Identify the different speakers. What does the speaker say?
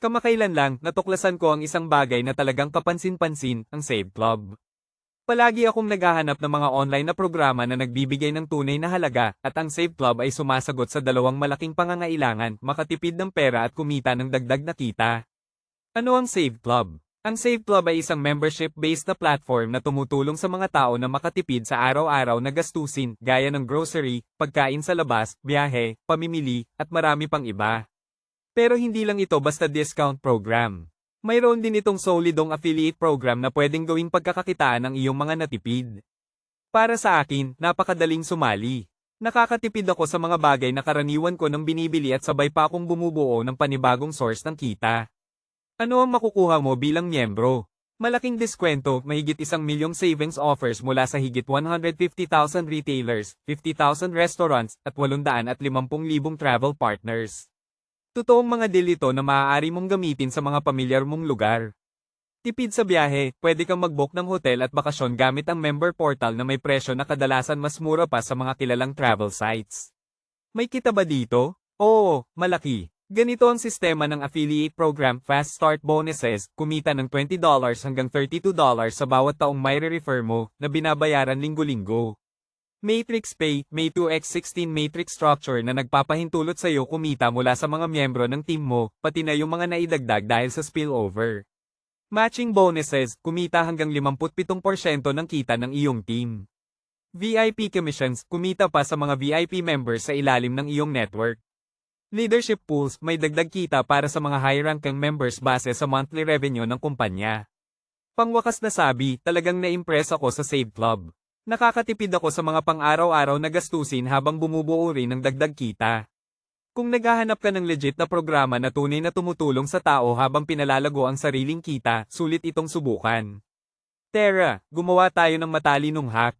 Speaker 1: Kamakailan lang, natuklasan ko ang isang bagay na talagang kapansin-pansin, ang Save Club. Palagi akong naghahanap ng mga online na programa na nagbibigay ng tunay na halaga, at ang Save Club ay sumasagot sa dalawang malaking pangangailangan, makatipid ng pera at kumita ng dagdag na kita. Ano ang Save Club? Ang Save Club ay isang membership-based na platform na tumutulong sa mga tao na makatipid sa araw-araw na gastusin, gaya ng grocery, pagkain sa labas, biyahe, pamimili, at marami pang iba. Pero hindi lang ito basta discount program. Mayroon din itong solidong affiliate program na pwedeng gawing pagkakakitaan ng iyong mga natipid. Para sa akin, napakadaling sumali. Nakakatipid ako sa mga bagay na karaniwan ko nang binibili at sabay pa akong bumubuo ng panibagong source ng kita. Ano ang makukuha mo bilang miyembro? Malaking diskwento, mahigit isang milyong savings offers mula sa higit 150,000 retailers, 50,000 restaurants, at 850,000 travel partners. Totoong mga deal ito na maaari mong gamitin sa mga pamilyar mong lugar. Tipid sa biyahe, pwede kang mag-book ng hotel at bakasyon gamit ang member portal na may presyo na kadalasan mas mura pa sa mga kilalang travel sites. May kita ba dito? Oo, malaki. Ganito ang sistema ng affiliate program Fast Start Bonuses, kumita ng $20 hanggang $32 sa bawat taong may refer mo, na binabayaran linggo-linggo. Matrix Pay, may 2x16 matrix structure na nagpapahintulot sa iyo kumita mula sa mga miyembro ng team mo, pati na yung mga naidagdag dahil sa spillover. Matching bonuses, kumita hanggang 57% ng kita ng iyong team. VIP commissions, kumita pa sa mga VIP members sa ilalim ng iyong network. Leadership pools, may dagdag kita para sa mga high-ranking members base sa monthly revenue ng kumpanya. Pangwakas na sabi, talagang na-impress ako sa Save Club. Nakakatipid ako sa mga pang-araw-araw na gastusin habang bumubuo rin ng dagdag kita. Kung naghahanap ka ng legit na programa na tunay na tumutulong sa tao habang pinalalago ang sariling kita, sulit itong subukan. Tara, gumawa tayo ng matalinong hack.